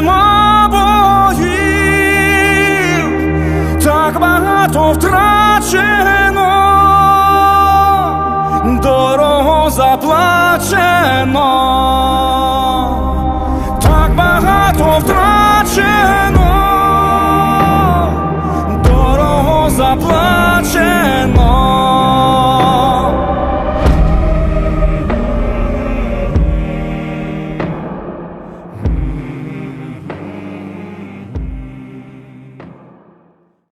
нема боїв, так багато втрачено, дорого заплачено, так багато втрачено, дорого заплачено